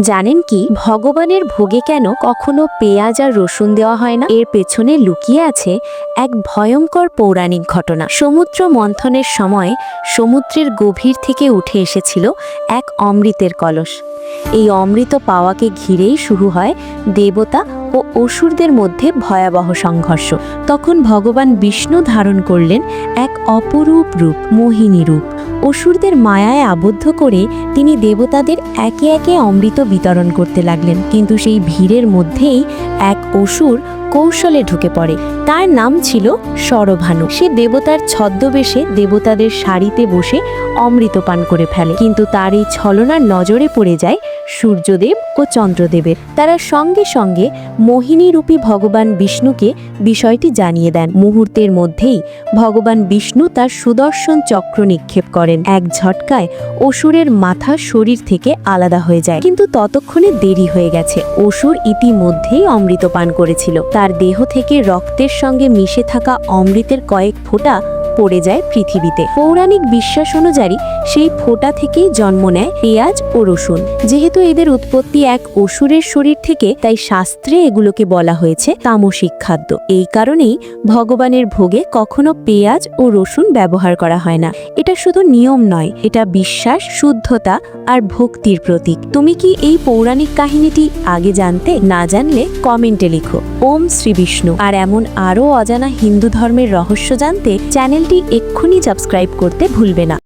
জানেন কি, ভগবানের ভোগে কেন কখনো পেঁয়াজ আর রসুন দেওয়া হয় না? এর পেছনে লুকিয়ে আছে এক ভয়ঙ্কর পৌরাণিক ঘটনা। সমুদ্র মন্থনের সময় সমুদ্রের গভীর থেকে উঠে এসেছিল এক অমৃতের কলস। এই অমৃত পাওয়াকে ঘিরেই শুরু হয় দেবতা ও অসুরদের মধ্যে ভয়াবহ সংঘর্ষ। তখন ভগবান বিষ্ণু ধারণ করলেন এক অপরূপ রূপ, মোহিনী রূপ। অসুরদের মায়ায় আবদ্ধ করে তিনি দেবতাদের একে একে অমৃত বিতরণ করতে লাগলেন। কিন্তু সেই ভিড়ের মধ্যেই এক অসুর কৌশলে ঢুকে পড়ে। তার নাম ছিল সরভানু। সে দেবতার ছদ্মবেশে দেবতাদের শাড়িতে বসে অমৃত পান করে ফেলে। কিন্তু তার এই ছলনার নজরে পড়ে যায় সূর্যদেব ও চন্দ্রদেবের। তারা সঙ্গে সঙ্গে মোহিনীরূপী ভগবান বিষ্ণুকে বিষয়টি জানিয়ে দেন। মুহূর্তের মধ্যেই ভগবান বিষ্ণু তার সুদর্শন চক্র নিক্ষেপ করেন। এক ঝটকায় অসুরের মাথা শরীর থেকে আলাদা হয়ে যায়। কিন্তু ততক্ষণে দেরি হয়ে গেছে। অসুর ইতিমধ্যেই অমৃত পান করেছিল। তার দেহ থেকে রক্তের সঙ্গে মিশে থাকা অমৃতের কয়েক ফোঁটা পড়ে যায় পৃথিবীতে। পৌরাণিক বিশ্বাস অনুযায়ী সেই ফোঁটা থেকেই জন্ম নেয় পেঁয়াজ ও রসুন। যেহেতু এদের উৎপত্তি এক অসুরের শরীর থেকে, তাই শাস্ত্রে এগুলোকে বলা হয়েছে তামসিক খাদ্য। এই কারণেই ভগবানের ভোগে কখনো পেঁয়াজ ও রসুন ব্যবহার করা হয় না। এটা শুধু নিয়ম নয়, এটা বিশ্বাস, শুদ্ধতা আর ভক্তির প্রতীক। তুমি কি এই পৌরাণিক কাহিনীটি আগে জানতে? না জানলে কমেন্টে লিখো। ওম শ্রী বিষ্ণু। আর এমন আরও অজানা হিন্দু ধর্মের রহস্য জানতে চ্যানেলটি এক্ষুনি সাবস্ক্রাইব করতে ভুলবে না।